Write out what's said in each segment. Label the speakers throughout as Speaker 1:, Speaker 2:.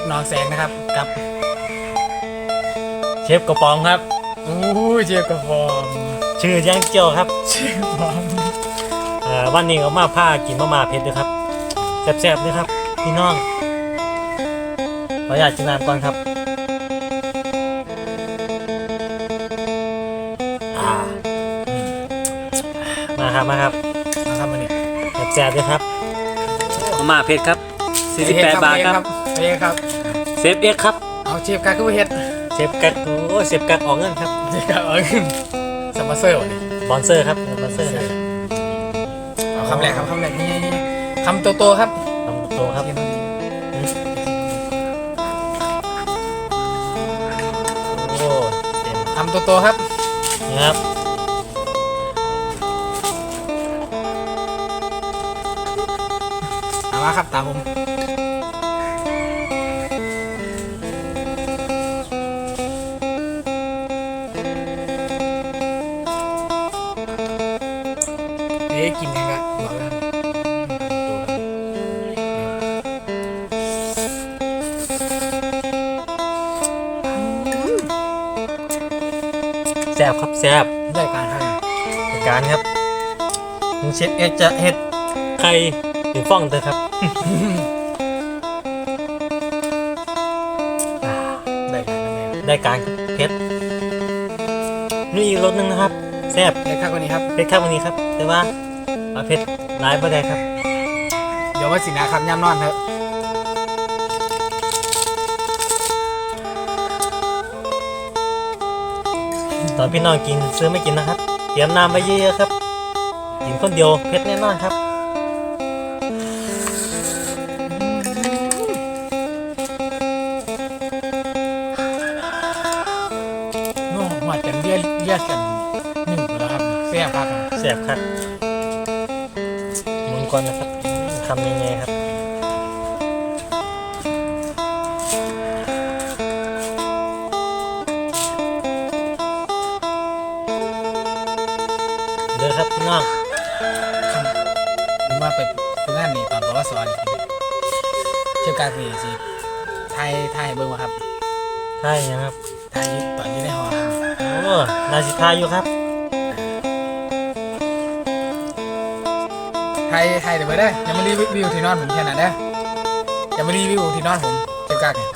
Speaker 1: X น้องแสงนะครับ
Speaker 2: กับเชฟกระป๋องครับ
Speaker 1: อู้เชฟกระฟอม
Speaker 2: ชื่อย่างเจียวครับ
Speaker 1: เชฟกระฟอม
Speaker 2: เอ่อวันนี้เอามาผ้ากินมะมาเผ็ดด้วยครับแซ่บๆด้วยครับพี่น้องขออยากจินน้ำก่อนครับอ่ามาครับมาครับ
Speaker 1: นะครับวันนี้
Speaker 2: แซ่บๆด้วยครับมะมาเผ็ดครับ48บาทครับ
Speaker 1: เฮ้ครับ
Speaker 2: เซ ฟเอ็กครับ
Speaker 1: เอาเชฟกาคือเฮ็ด
Speaker 2: เซฟกัดโอ้ยเซฟกัดออกเงินครับ
Speaker 1: เชฟกาเอาขึ้นสปอนเซอร์วันนี้
Speaker 2: บอนเซอร์ครับบอนเซอร์ครับ
Speaker 1: เอาคำแรกครับคำแรกนี่คำโตๆครับ
Speaker 2: ทำโตครับโอ้เต็ม
Speaker 1: คำโตๆครับ
Speaker 2: นี่ครับ
Speaker 1: เอามาครับตามผม บ
Speaker 2: ครับแซ่บ
Speaker 1: ได้การครับ
Speaker 2: ในการครับถึงเชฟเอ็กจะเฮ็ดไข่หรือฟ่องเถอะครับอ่า
Speaker 1: ได้การนะแม่
Speaker 2: ได้การเผ็ดนี่อีกรสหนึงนะครับ แซ่บ
Speaker 1: ได้ครับวันนี้ครับ
Speaker 2: เผ็ดครับวันนี้ครับ แต่ว่าเอาเผ็ดร้ายบ่ได้ครับ
Speaker 1: เดี๋ยวว่าสินะครับย่ำนอนเถอะ
Speaker 2: ตอนพี่น้องกินซื้อไม่กินนะครับ เตรียมน้ำไว้เยอะๆครับ กินคนเดียวเผ็ดแน่นอนครับ
Speaker 1: นู่นหัวกันเรียกเรียกกันหนึ่งแล้วครับเสียครับ
Speaker 2: แซ่บครับหมุนก่อนนะครับทำยังไงครับ ครับพี่น้อง
Speaker 1: ผมว่าไปฝึกงานนี่ตอนปวสนี่เชื่อการนี่สิไทยไทยเบิ้งวะครับ
Speaker 2: ใช่ยังครับ
Speaker 1: ไทยตอนอยู่ในหอครับ
Speaker 2: โอ้นาสิทายอยู่ครับ
Speaker 1: ไทยไทยเดี๋ยวไปได้อยังไม่รีวิวที่นอนผมแค่นั้นเด้อยังไม่รีวิวที่นอนผมเชื่อการนี่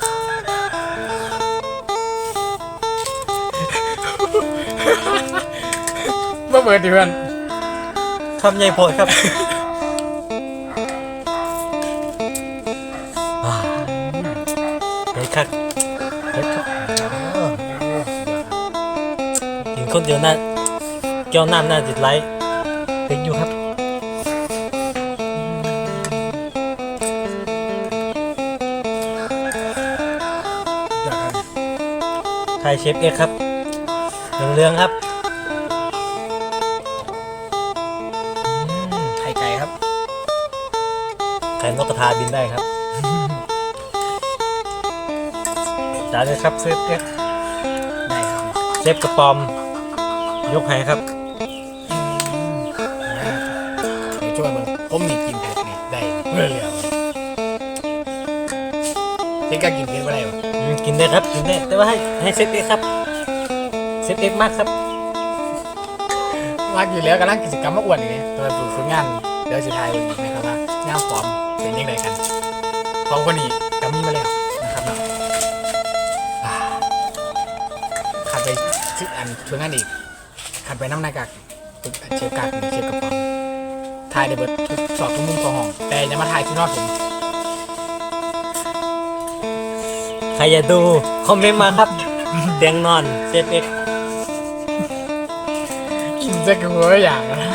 Speaker 1: เมื่อเปิดดิเพื่อน
Speaker 2: คำใหญ่โพดครับอ่าเฮ้ยครับเฮ้ยครับโอ้กินคนเดียวน่าแก้วน้ำน่าจิตไลท์เด็กอยู่ครับ
Speaker 1: อยากครับ
Speaker 2: ไทยเชฟเอ็กซ์ครับเรื่องๆครับ
Speaker 1: ไข่
Speaker 2: นกกระทาบินได้ครับจานเลยครับเชฟเอ็กซ์
Speaker 1: ได้ครับ
Speaker 2: เชฟกระปอม ยกให้ครับ
Speaker 1: เดี๋ยวช่วยเบิ้งผมนี่กินเผ็ดนี่ได้เรื่อยๆเช็คการกินเผ็ดอะไรวะ
Speaker 2: อืมกินได้ครับกินได้แต่ว่าให้ให้เซฟเอ็กซ์ครับเซฟเอ็กซ์มากครับ
Speaker 1: มากอยู่แล้วกำลังกิจกรรมมาอ้วนอยู่นี่ตัวฝึกฝึกงานเดี๋ยวสิทายอีกนะครับว่า งานฟอร์มเป็นยังไงกันสองคนนี้กำมีมาแล้วนะครับเนาะอ่าขัดไปสิอันฝึกงานอีกขัดไปน้ำหน้ากากฝึกเชฟกากนี่เชฟกระป๋องทายได้เบิดทุกสอบทุกมุมของห้อง แต่อย่ามาทายที่นอดผม
Speaker 2: ใครอยากดู คอมเมนต์มาครับเตียงนอนเซฟเอ็กซ์
Speaker 1: กินจะกลัวอย่างนะ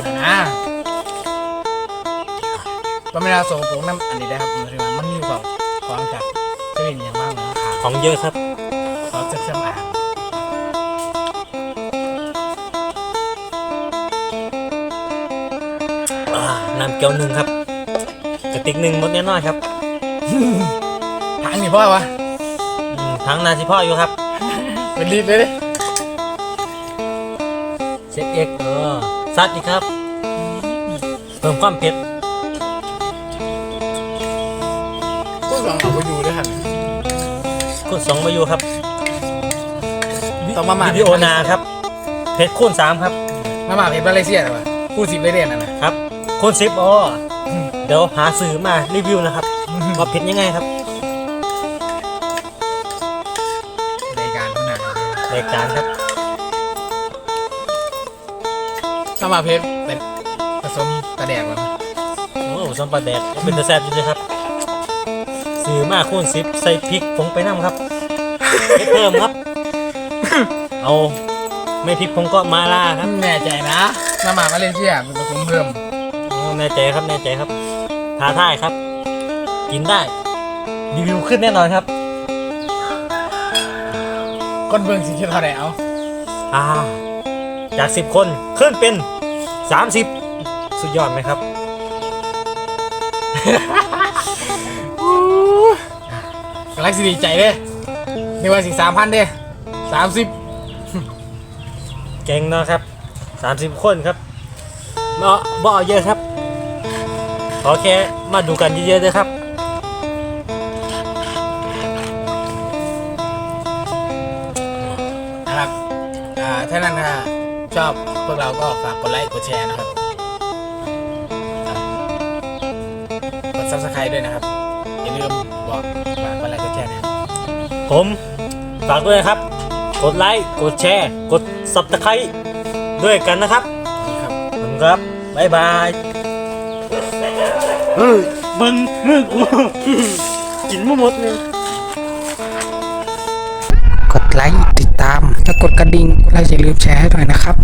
Speaker 1: าสะอาดปวดอะนะก็ไม่ได้ส่งผมน้ำอันนี้ได้ครับมันคือมันมีแบบของจากเซเว่นอย่างมากเลยนะครับ
Speaker 2: ของเยอะครับ
Speaker 1: ขอเซ็ตเครื่องอ่าง
Speaker 2: อ่าน้ำเกี๊ยวหนึ่งครับกระติกหนึ่งหมดแน่นอนครับ
Speaker 1: ทางนี่พ่อวะ
Speaker 2: อืมทั้งนาสิพ่ออยู่ครับ
Speaker 1: เป็นรีบเลยดิ
Speaker 2: จ็ดเอ็กเออ ซัดอีกครับ เพิ่มความเผ็ด
Speaker 1: ผู้สองเอาไปดูด้วยครับ
Speaker 2: คูณสองมาอยู่ครับ
Speaker 1: ต้องมาหมา
Speaker 2: วิดีโอนาครับเผ็ดคูณสามครับ
Speaker 1: มาหมาเพชรมาเลเซียหรอวะผู้สิบเลยเด่นอะนะครับ
Speaker 2: คูณสิบอ๋อเดี๋ยวหาสื่อมารีวิวนะครับว่าเผ็ดยังไงครับ
Speaker 1: รายการคุณน่ะ
Speaker 2: รายการครับ
Speaker 1: มาหมาเพชรเป็นผสมตะแดกวะ
Speaker 2: โอ้สัมปลาแดกก็เป็นตะแซ่บจริงๆครับสื่อมาคูณสิบใส่พริกผงไปน้ำครับเผ็ดเพิ่มครับ เอาไม่พริกผงก็มาล่าครับ
Speaker 1: แน่ใจนะมาหมามาเลเซียเป็นผสมเพิ่ม
Speaker 2: โอ้แน่ใจครับแน่ใจครับท้าทายครับ กินได้รีวิวขึ้นแน่นอนครับ
Speaker 1: คนเบิ่งสิคิดเท่าไหร่เอา
Speaker 2: อ่า จากสิบคนขึ้นเป็นสามสิบสุดยอดไหมครับ
Speaker 1: กำลังสิดีใจเด้นึกว่าสิสามพันเด้สามสิบ
Speaker 2: เก่งเนาะครับสามสิบคนครับบ่บ่เอาเยอะครับขอแค่มาดูกันเยอะๆเลยครับ
Speaker 1: นะครับอ่าถ้านั้นถ้า ชอบพวกเราก็ฝากกดไลค์กดแชร์นะครับกด subscribe ด้วยนะครับ อย่าลืมบอกฝากกดไลค์กดแชร์นะครับ
Speaker 2: ผมฝากด้วยนะครับ กดไลค์กดแชร์ กดซับสไครต์ด้วยกันนะครับ
Speaker 1: นี่ครับ
Speaker 2: ขอบคุณครับบ๊ายบายเฮ้ยมึงมึงกูกินไม่หมดเลย
Speaker 1: กดไลค์ติดตามและกดกระดิ่งและอย่าลืมแชร์ให้ด้วยนะครับ